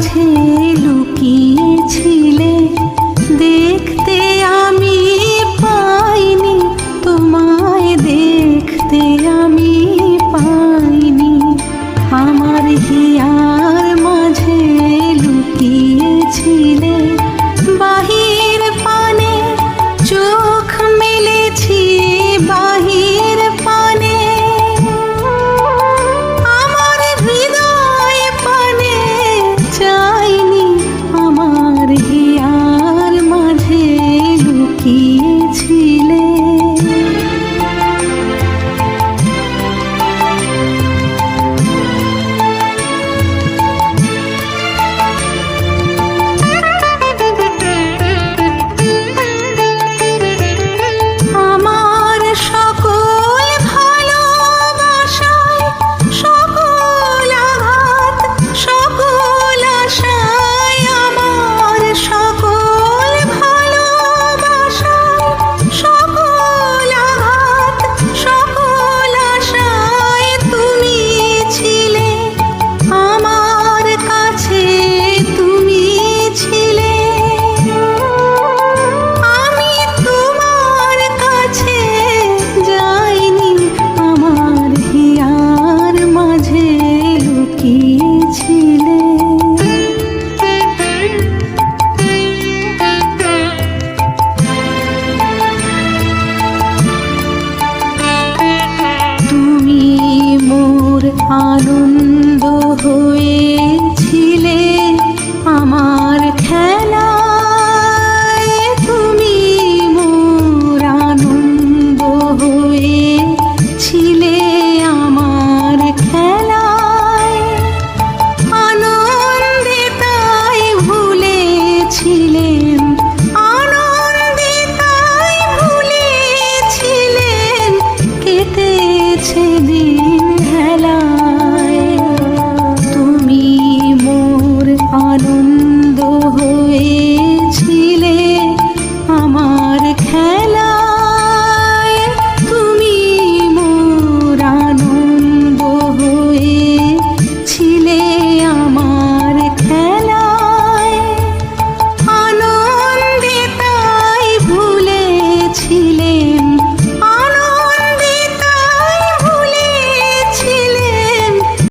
মাঝে আনন্দ হয়েছিলে আমার খেলা তুমি মোর আনন্দ হয়েছিলে আমার খেলায়। আনন্দে তাই ভুলেছিলেন আনন্দে তাই ভুলেছিলেন, কেটেছে দিন